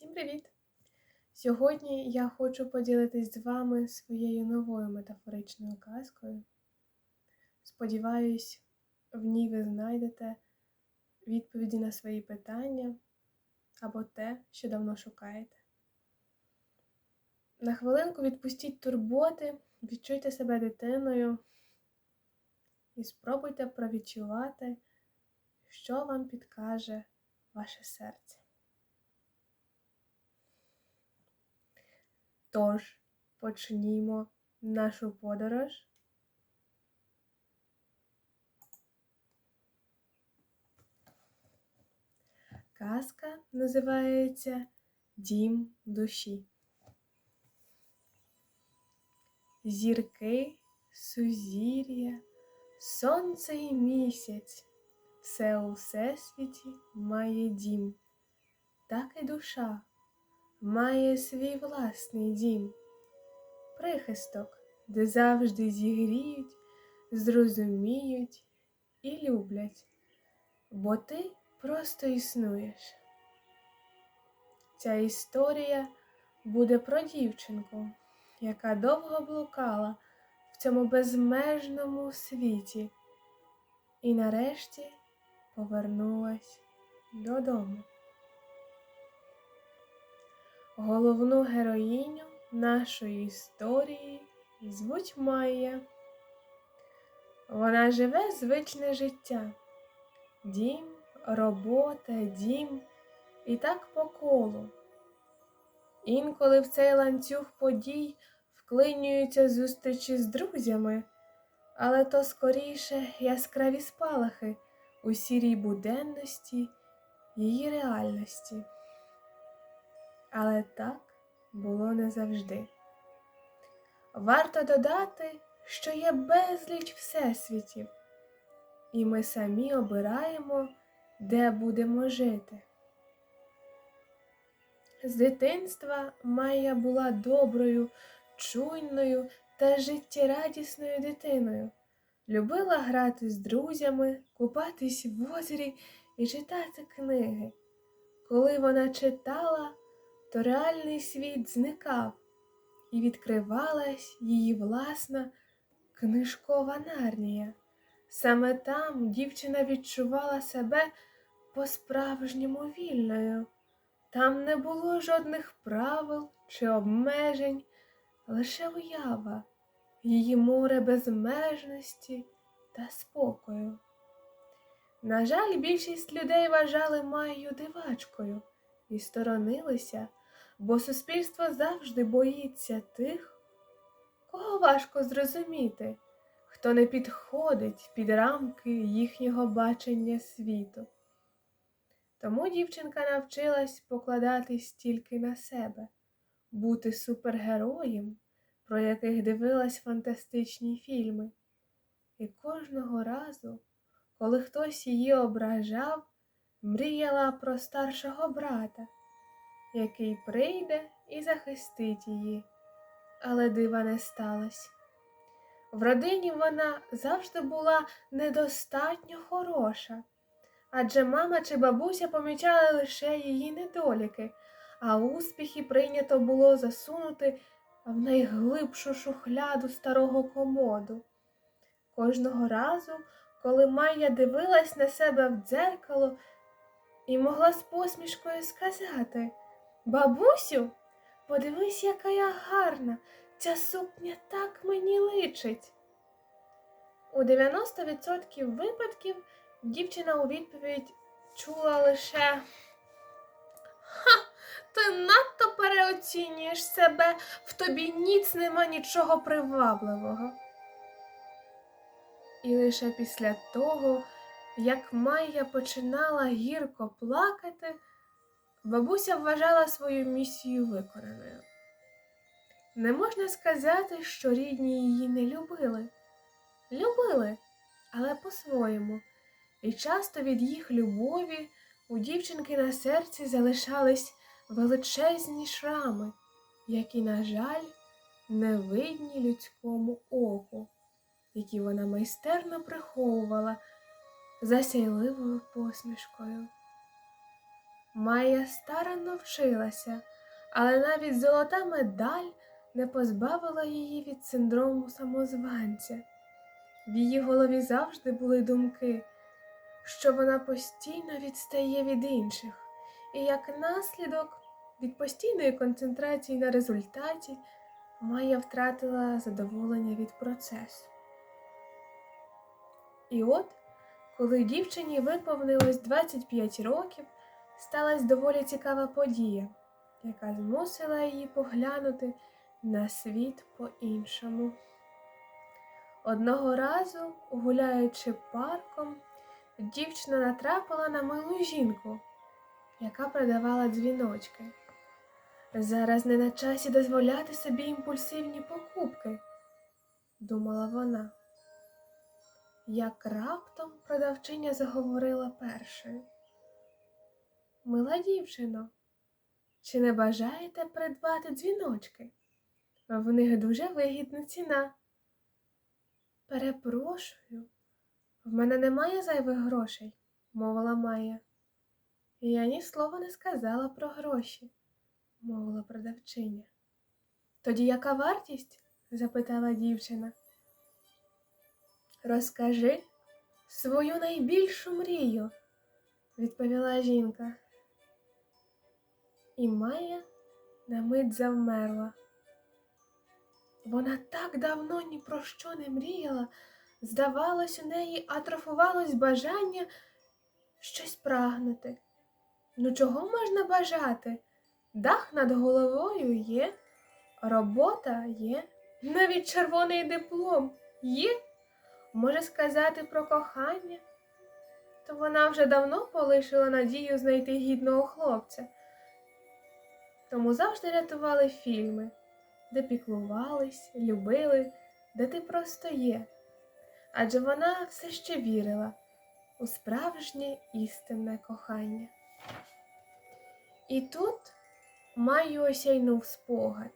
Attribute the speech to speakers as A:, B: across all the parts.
A: Всім привіт! Сьогодні я хочу поділитись з вами своєю новою метафоричною казкою. Сподіваюсь, в ній ви знайдете відповіді на свої питання або те, що давно шукаєте. На хвилинку відпустіть турботи, відчуйте себе дитиною і спробуйте провідчувати, що вам підкаже ваше серце. Тож почнімо нашу подорож. Казка називається Дім душі. Зірки, сузір'я, сонце і місяць. Все у всесвіті має дім, так і душа має свій власний дім, прихисток, де завжди зігріють, зрозуміють і люблять, бо ти просто існуєш. Ця історія буде про дівчинку, яка довго блукала в цьому безмежному світі і нарешті повернулась додому. Головну героїню нашої історії звуть Майя. Вона живе звичне життя. Дім, робота, дім і так по колу. Інколи в цей ланцюг подій вклинюються зустрічі з друзями, але то скоріше яскраві спалахи у сірій буденності її реальності. Але так було не завжди. Варто додати, що є безліч всесвітів, і ми самі обираємо, де будемо жити. З дитинства Майя була доброю, чуйною та життєрадісною дитиною, любила грати з друзями, купатись в озері і читати книги. Коли вона читала, то реальний світ зникав і відкривалась її власна книжкова нарнія. Саме там дівчина відчувала себе по-справжньому вільною. Там не було жодних правил чи обмежень, лише уява, її море безмежності та спокою. На жаль, більшість людей вважали Майю дивачкою і сторонилися бо суспільство завжди боїться тих, кого важко зрозуміти, хто не підходить під рамки їхнього бачення світу. Тому дівчинка навчилась покладатись тільки на себе, бути супергероєм, про яких дивилась фантастичні фільми. І кожного разу, коли хтось її ображав, мріяла про старшого брата який прийде і захистить її, але дива не сталося. В родині вона завжди була недостатньо хороша, адже мама чи бабуся помічали лише її недоліки, а успіхи прийнято було засунути в найглибшу шухляду старого комоду. Кожного разу, коли Майя дивилась на себе в дзеркало і могла з посмішкою сказати Бабусю, подивись, яка я гарна, ця сукня так мені личить. У 90% випадків дівчина у відповідь чула лише Ха, ти надто переоцінюєш себе, в тобі ніц нема нічого привабливого. І лише після того, як Майя починала гірко плакати, Бабуся вважала свою місію виконаною. Не можна сказати, що рідні її не любили. Любили, але по-своєму, і часто від їх любові у дівчинки на серці залишались величезні шрами, які, на жаль, не видні людському оку, які вона майстерно приховувала засяйливою посмішкою. Майя старанно вчилася, але навіть золота медаль не позбавила її від синдрому самозванця. В її голові завжди були думки, що вона постійно відстає від інших, і як наслідок від постійної концентрації на результаті Майя втратила задоволення від процесу. І от, коли дівчині виповнилось 25 років, сталася доволі цікава подія, яка змусила її поглянути на світ по-іншому. Одного разу, гуляючи парком, дівчина натрапила на милу жінку, яка продавала дзвіночки. Зараз не на часі дозволяти собі імпульсивні покупки, думала вона. Як раптом продавчиня заговорила першою. Мила дівчино, чи не бажаєте придбати дзвіночки? В них дуже вигідна ціна. Перепрошую, в мене немає зайвих грошей, мовила Майя. Я ні слова не сказала про гроші, мовила продавчиня. Тоді яка вартість? запитала дівчина. Розкажи свою найбільшу мрію, відповіла жінка. І Майя на мить завмерла. Вона так давно ні про що не мріяла, здавалось, у неї атрофувалось бажання щось прагнути. Ну чого можна бажати? Дах над головою є, робота є, навіть червоний диплом є. Може сказати про кохання? То вона вже давно полишила надію знайти гідного хлопця. Тому завжди рятували фільми, де піклувались, любили, де ти просто є. Адже вона все ще вірила у справжнє істинне кохання. І тут Маю осяйнув спогад.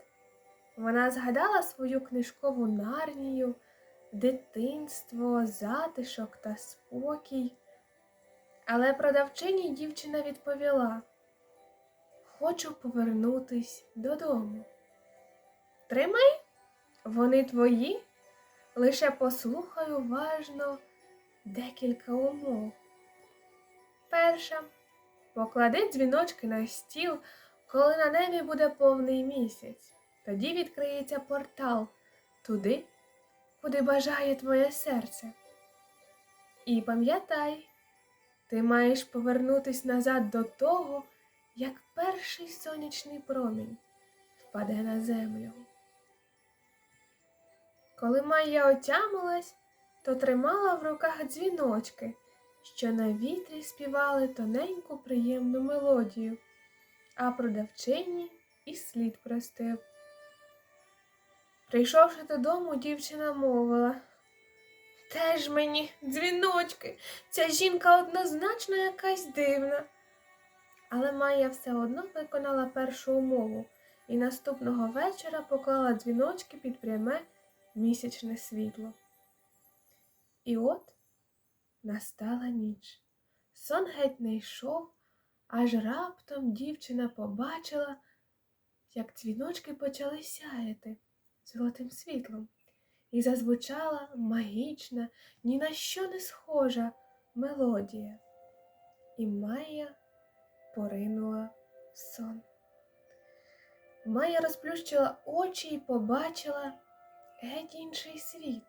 A: Вона згадала свою книжкову нарнію, дитинство, затишок та спокій. Але продавчині дівчина відповіла Хочу повернутись додому. Тримай, вони твої, лише послухай уважно декілька умов. Перша. Поклади дзвіночки на стіл, коли на небі буде повний місяць. Тоді відкриється портал туди, куди бажає твоє серце. І пам'ятай, ти маєш повернутись назад до того, як перший сонячний промінь впаде на землю. Коли Майя отямилась, то тримала в руках дзвіночки, що на вітрі співали тоненьку приємну мелодію, а продавчині і слід простив. Прийшовши додому, дівчина мовила Теж мені дзвіночки, ця жінка однозначно якась дивна. Але Майя все одно виконала першу умову і наступного вечора поклала дзвіночки під пряме місячне світло. І от настала ніч. Сон геть не йшов, аж раптом дівчина побачила, як дзвіночки почали сяяти золотим світлом, і зазвучала магічна, ні на що не схожа мелодія. І Майя поринула в сон. Майя розплющила очі і побачила геть інший світ,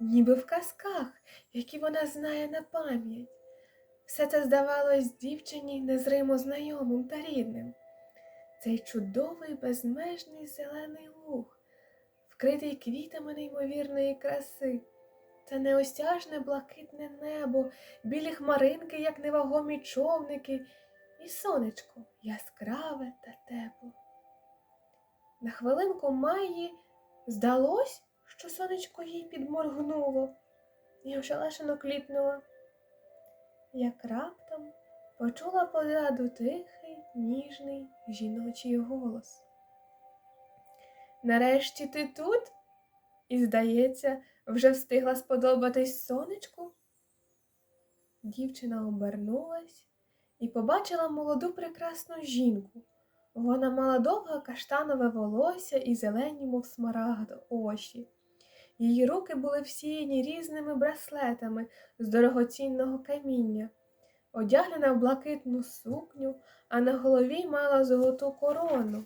A: ніби в казках, які вона знає на пам'ять. Все це здавалось дівчині незримо знайомим та рідним. Цей чудовий безмежний зелений луг, вкритий квітами неймовірної краси, це неосяжне блакитне небо, білі хмаринки, як невагомі човники, і сонечко яскраве та тепле. На хвилинку Майї здалось, що сонечко їй підморгнуло і ошелешено кліпнуло. Як раптом почула позаду тихий, ніжний жіночий голос. Нарешті ти тут? І, здається, вже встигла сподобатись сонечку? Дівчина обернулась і побачила молоду прекрасну жінку. Вона мала довге каштанове волосся і зелені, мов смарагд, очі. Її руки були всіяні різними браслетами з дорогоцінного каміння, одягнена в блакитну сукню, а на голові мала золоту корону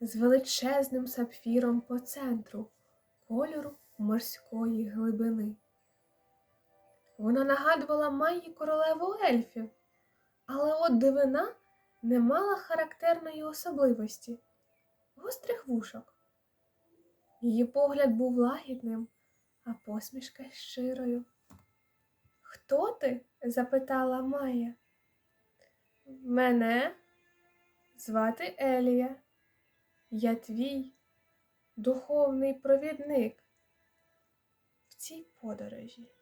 A: з величезним сапфіром по центру, кольору морської глибини. Вона нагадувала Майї королеву ельфів, але от дивина не мала характерної особливості гострих вушок. Її погляд був лагідним, а посмішка щирою. Хто ти? запитала Майя. Мене звати Елія. Я твій духовний провідник в цій подорожі.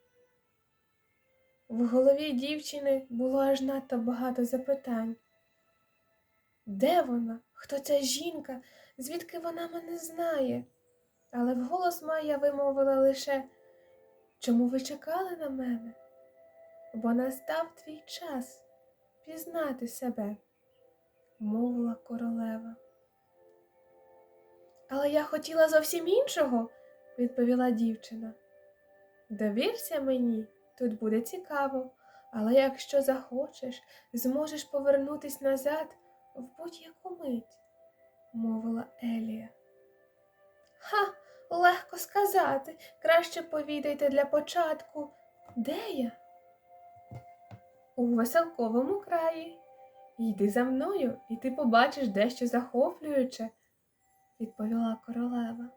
A: В голові дівчини було аж надто багато запитань. Де вона? Хто ця жінка? Звідки вона мене знає? Але вголос Майя вимовила лише Чому ви чекали на мене? Бо настав твій час пізнати себе, мовила королева. Але я хотіла зовсім іншого, відповіла дівчина. Довірся мені, тут буде цікаво, але якщо захочеш, зможеш повернутись назад в будь-яку мить, мовила Елія. Ха, легко сказати. Краще повідайте для початку, де я? У веселковому краї. Йди за мною, і ти побачиш дещо захоплююче, відповіла королева.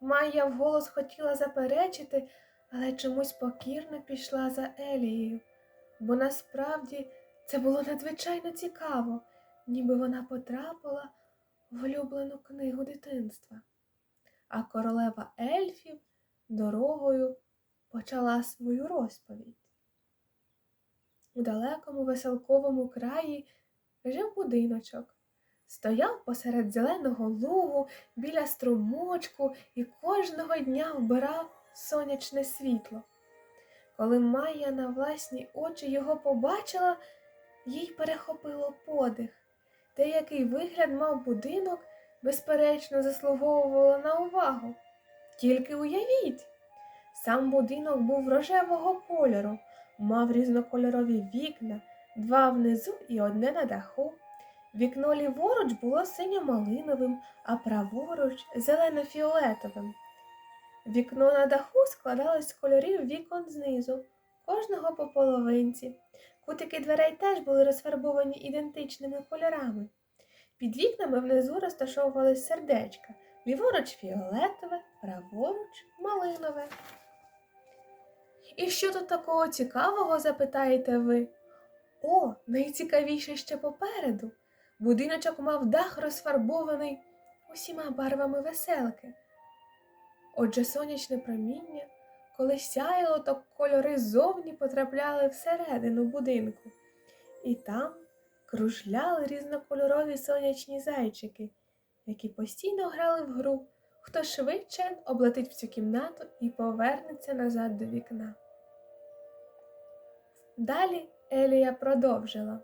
A: Майя вголос хотіла заперечити, але чомусь покірно пішла за Елією, бо насправді це було надзвичайно цікаво, ніби вона потрапила в улюблену книгу дитинства. А королева ельфів дорогою почала свою розповідь. У далекому веселковому краї жив будиночок. Стояв посеред зеленого лугу біля струмочку і кожного дня вбирав сонячне світло. Коли Майя на власні очі його побачила, їй перехопило подих. Те, який вигляд мав будинок, безперечно, заслуговувало на увагу. Тільки уявіть, сам будинок був рожевого кольору, мав різнокольорові вікна, два внизу і одне на даху. Вікно ліворуч було синьо-малиновим, а праворуч зелено-фіолетовим. Вікно на даху складалось з кольорів вікон знизу, кожного по половинці. Кутики дверей теж були розфарбовані ідентичними кольорами. Під вікнами внизу розташовувались сердечка, ліворуч фіолетове, праворуч малинове. І що тут такого цікавого, запитаєте ви? О, найцікавіше ще попереду. Будиночок мав дах розфарбований усіма барвами веселки. Отже, сонячне проміння, коли сяяло, то кольори ззовні потрапляли всередину будинку, і там кружляли різнокольорові сонячні зайчики, які постійно грали в гру, хто швидше облетить всю кімнату і повернеться назад до вікна. Далі Елія продовжила.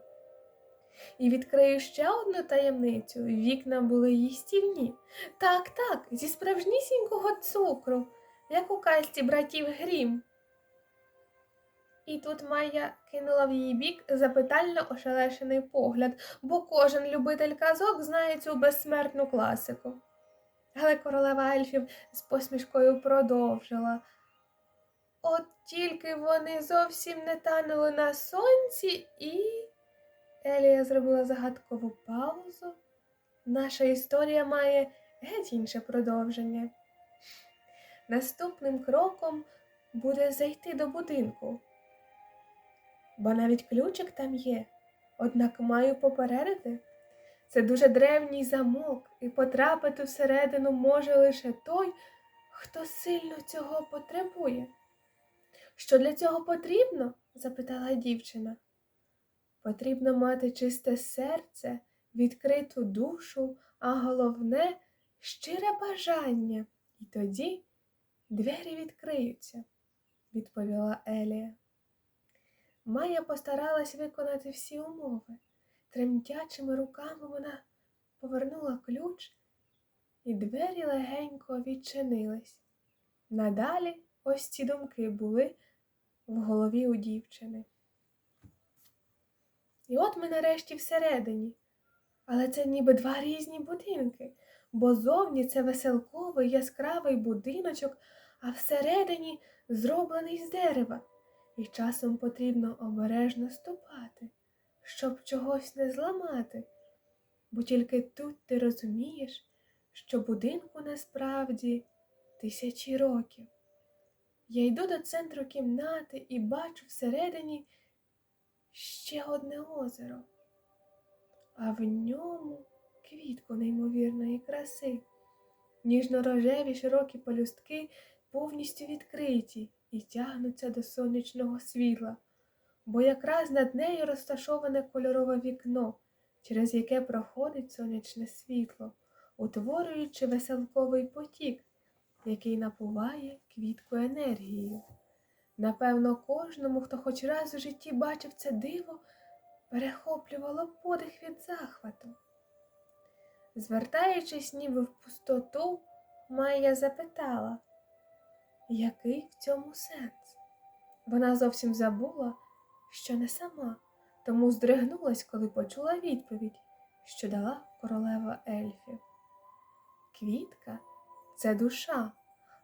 A: І відкрию ще одну таємницю. Вікна були їстівні. Так, так, зі справжнісінького цукру, як у кальці братів Грім. І тут Майя кинула в її бік запитально ошелешений погляд, бо кожен любитель казок знає цю безсмертну класику. Але королева ельфів з посмішкою продовжила. От тільки вони зовсім не танули на сонці і. Елія зробила загадкову паузу. Наша історія має геть інше продовження. Наступним кроком буде зайти до будинку, бо навіть ключик там є, однак маю попередити. Це дуже древній замок, і потрапити всередину може лише той, хто сильно цього потребує. Що для цього потрібно? запитала дівчина. Потрібно мати чисте серце, відкриту душу, а головне щире бажання, і тоді двері відкриються, відповіла Елія. Майя постаралась виконати всі умови. Тремтячими руками вона повернула ключ, і двері легенько відчинились. Надалі ось ці думки були в голові у дівчини. І от ми нарешті всередині. Але це ніби два різні будинки, бо зовні це веселковий яскравий будиночок, а всередині зроблений з дерева, і часом потрібно обережно ступати, щоб чогось не зламати, бо тільки тут ти розумієш, що будинку насправді тисячі років. Я йду до центру кімнати і бачу всередині ще одне озеро, а в ньому квітку неймовірної краси. Ніжно-рожеві широкі полюстки повністю відкриті і тягнуться до сонячного світла, бо якраз над нею розташоване кольорове вікно, через яке проходить сонячне світло, утворюючи веселковий потік, який напуває квітку енергією. Напевно, кожному, хто хоч раз у житті бачив це диво, перехоплювало подих від захвату. Звертаючись ніби в пустоту, Майя запитала, який в цьому сенс? Вона зовсім забула, що не сама, тому здригнулась, коли почула відповідь, що дала королева ельфів. Квітка це душа,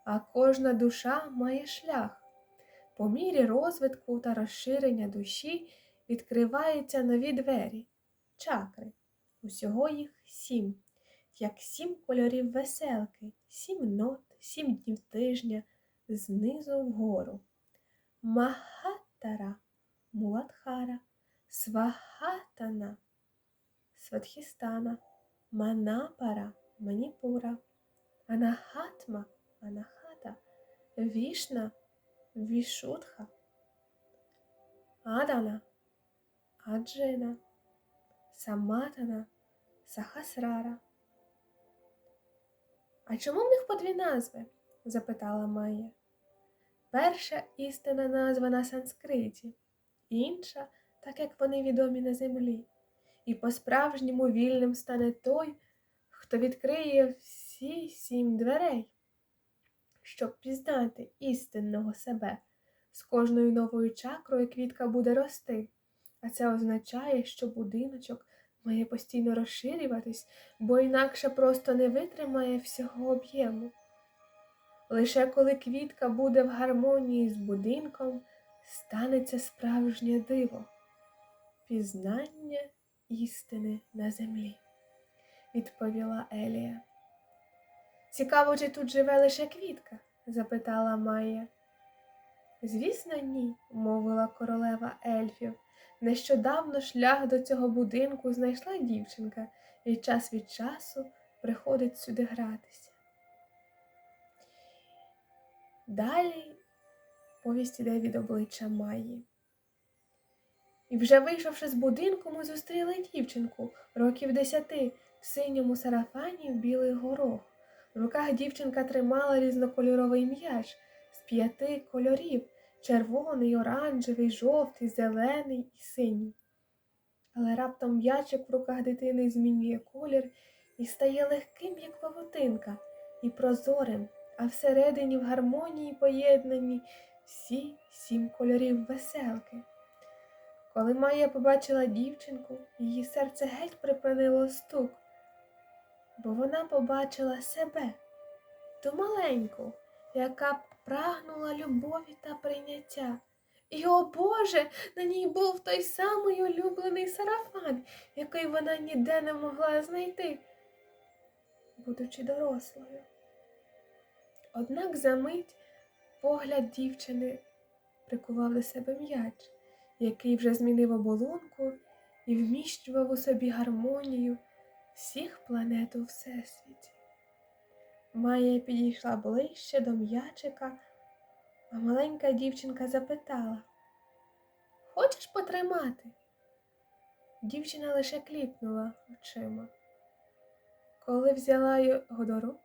A: а кожна душа має шлях. По мірі розвитку та розширення душі відкриваються нові двері, чакри. Усього їх сім, як сім кольорів веселки, сім нот, сім днів тижня, знизу вгору. Махаттара Муладхара, Свахатана, Сватхістана, Манапара, Маніпура, Анахатма, Анахата, Вішна, Вішудха, Адана, Аджина, Саматана, Сахасрара. А чому в них по дві назви? запитала Майя. Перша істина назва на санскриті, інша, так як вони відомі на землі, і по-справжньому вільним стане той, хто відкриє всі сім дверей, щоб пізнати істинного себе. З кожною новою чакрою квітка буде рости, а це означає, що будиночок має постійно розширюватись, бо інакше просто не витримає всього об'єму. Лише коли квітка буде в гармонії з будинком, станеться справжнє диво, пізнання істини на землі, відповіла Елія. Цікаво, чи тут живе лише квітка? запитала Майя. Звісно, ні, мовила королева ельфів. Нещодавно шлях до цього будинку знайшла дівчинка і час від часу приходить сюди гратися. Далі повість іде від обличчя Майї. І вже вийшовши з будинку, ми зустріли дівчинку років десяти в синьому сарафані в білий горох. В руках дівчинка тримала різнокольоровий м'яч з п'яти кольорів червоний, оранжевий, жовтий, зелений і синій. Але раптом м'ячик в руках дитини змінює колір і стає легким, як павутинка, і прозорим, а всередині в гармонії поєднані всі сім кольорів веселки. Коли Майя побачила дівчинку, її серце геть припинило стук, бо вона побачила себе, ту маленьку, яка прагнула любові та прийняття. І, о Боже, на ній був той самий улюблений сарафан, який вона ніде не могла знайти, будучи дорослою. Однак за мить погляд дівчини прикував до себе м'яч, який вже змінив оболонку і вміщував у собі гармонію всіх планет у Всесвіті. Майя підійшла ближче до м'ячика, а маленька дівчинка запитала Хочеш потримати? Дівчина лише кліпнула очима. Коли взяла його до рук,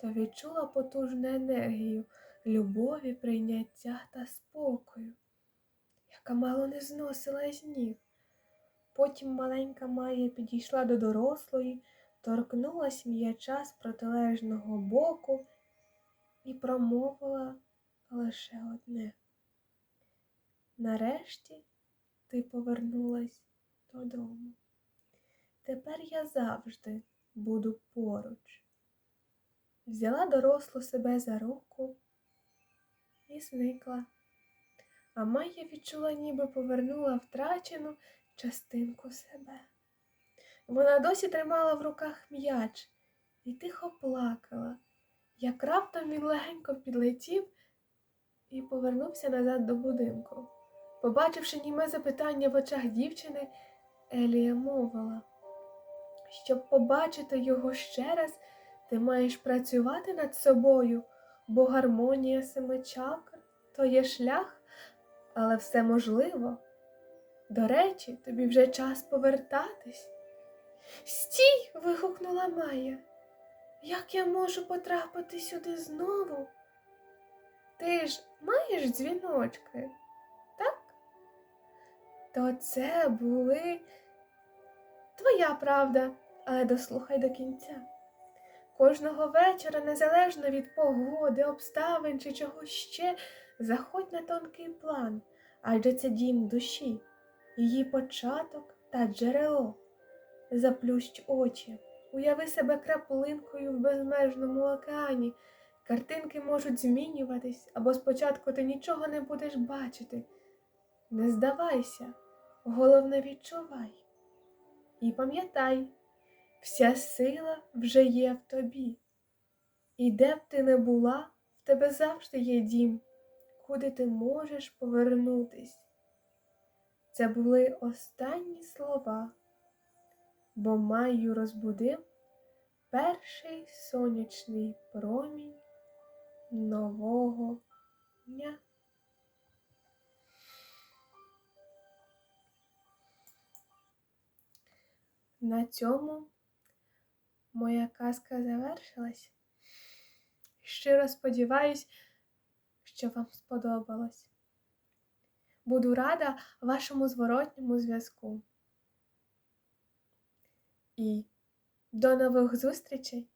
A: то відчула потужну енергію любові, прийняття та спокою, яка мало не зносила з ніг. Потім маленька Майя підійшла до дорослої, торкнулась м'яча з протилежного боку і промовила лише одне. Нарешті ти повернулась додому. Тепер я завжди буду поруч. Взяла дорослу себе за руку і зникла. А Майя відчула, ніби повернула втрачену частинку себе. Вона досі тримала в руках м'яч і тихо плакала, як раптом він легенько підлетів і повернувся назад до будинку. Побачивши німе запитання в очах дівчини, Елія мовила, щоб побачити його ще раз, ти маєш працювати над собою, бо гармонія семи чакр то є шлях, але все можливо. До речі, тобі вже час повертатись. Стій. вигукнула Майя. Як я можу потрапити сюди знову? Ти ж маєш дзвіночки, так? То це були твоя правда, але дослухай до кінця. Кожного вечора, незалежно від погоди, обставин чи чогось ще, заходь на тонкий план, адже це дім душі, її початок та джерело. Заплющ очі, уяви себе краплинкою в безмежному океані. Картинки можуть змінюватись, або спочатку ти нічого не будеш бачити. Не здавайся, головне відчувай. І пам'ятай, вся сила вже є в тобі. І де б ти не була, в тебе завжди є дім, куди ти можеш повернутись. Це були останні слова, бо Майю розбудив перший сонячний промінь нового дня. На цьому моя казка завершилась. Щиро сподіваюсь, що вам сподобалось. Буду рада вашому зворотньому зв'язку. І до нових зустрічей!